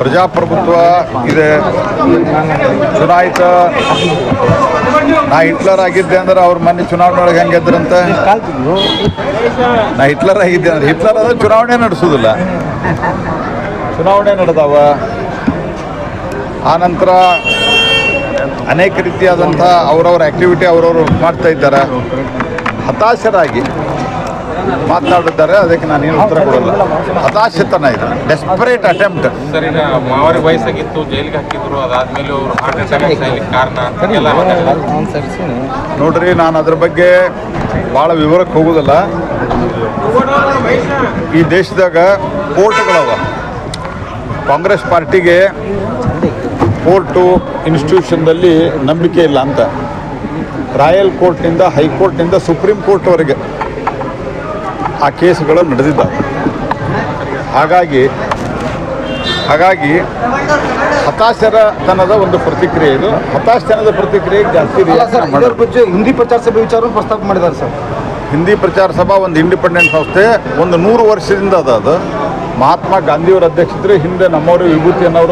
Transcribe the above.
ಪ್ರಜಾಪ್ರಭುತ್ವ ಇದೆ. ಚುನಾಯಿತ ನಾ ಹಿಟ್ಲರ್ ಆಗಿದ್ದೆ ಅಂದ್ರೆ ಅವ್ರ ಮನೆ ಚುನಾವಣೆ ಒಳಗೆ ಹೆಂಗೆ ಗೆದ್ರಂತ? ನಾ ಹಿಟ್ಲರ್ ಆಗಿದ್ದೆ ಅಂದ್ರೆ ಹಿಟ್ಲರ್ ಅದ ಚುನಾವಣೆ ನಡೆಸೋದಿಲ್ಲ. ಚುನಾವಣೆ ನಡೆದಾವ. ಆನಂತರ ಅನೇಕ ರೀತಿಯಾದಂಥ ಅವರವ್ರ ಆ್ಯಕ್ಟಿವಿಟಿ ಅವರವರು ಮಾಡ್ತಾ ಇದ್ದಾರೆ. ಹತಾಶರಾಗಿ. ಮಾತನಾಡಿದ್ದಾರೆ ಅದಕ್ಕೆ ನಾನು ಏನು ಉತ್ತರ ಕೊಡಲ್ಲ. ಹತಾಶತನ ಇದೆ ಡೆಸ್ಪರೇಟ್ ಅಟೆಂಪ್ಟ್ ಸರ್ ಈಗ ಮಾವರಿ ವಯಸ್ಸಾಗಿತ್ತು ಜೈಲಿಗೆ ಹಾಕಿದ್ರು ಅದಾದ್ಮೇಲೆ ಅವರು ಹಾರ್ಟ್ ಅಟ್ಯಾಕ್ ಸಾಯ್ಲಿಕ್ಕೆ ಕಾರಣ. ಎಲ್ಲ ನೋಡ್ರಿ ನಾನು ಅದ್ರ ಬಗ್ಗೆ ಭಾಳ ವಿವರಕ್ಕೆ ಹೋಗೋದಿಲ್ಲ. ಈ ದೇಶದಾಗ ಕೋರ್ಟ್ಗಳವ. ಕಾಂಗ್ರೆಸ್ ಪಾರ್ಟಿಗೆ ಕೋರ್ಟು ಇನ್ಸ್ಟಿಟ್ಯೂಷನ್ದಲ್ಲಿ ನಂಬಿಕೆ ಇಲ್ಲ ಅಂತ. ರಾಯಲ್ ಕೋರ್ಟ್ನಿಂದ ಹೈಕೋರ್ಟ್ನಿಂದ ಸುಪ್ರೀಂ ಕೋರ್ಟ್ವರೆಗೆ ಆ ಕೇಸುಗಳು ನಡೆದಿದ್ದಾವೆ. ಹಾಗಾಗಿ ಹಾಗಾಗಿ ಹತಾಶರತನದ ಒಂದು ಪ್ರತಿಕ್ರಿಯೆ ಇದು. ಹತಾಶತನದ ಪ್ರತಿಕ್ರಿಯೆ ಜಾಸ್ತಿ ಹಿಂದಿ ಪ್ರಚಾರ ಸಭೆ ವಿಚಾರವನ್ನು ಪ್ರಸ್ತಾಪ ಮಾಡಿದ್ದಾರೆ ಸರ್. ಹಿಂದಿ ಪ್ರಚಾರ ಸಭಾ ಒಂದು ಇಂಡಿಪೆಂಡೆಂಟ್ ಸಂಸ್ಥೆ ಒಂದು ನೂರು ವರ್ಷದಿಂದ ಅದ ಅದು. ಮಹಾತ್ಮ ಗಾಂಧಿಯವರ ಅಧ್ಯಕ್ಷತೆ ಹಿಂದೆ ನಮ್ಮವರು ವಿಭೂತಿ ಅನ್ನೋರು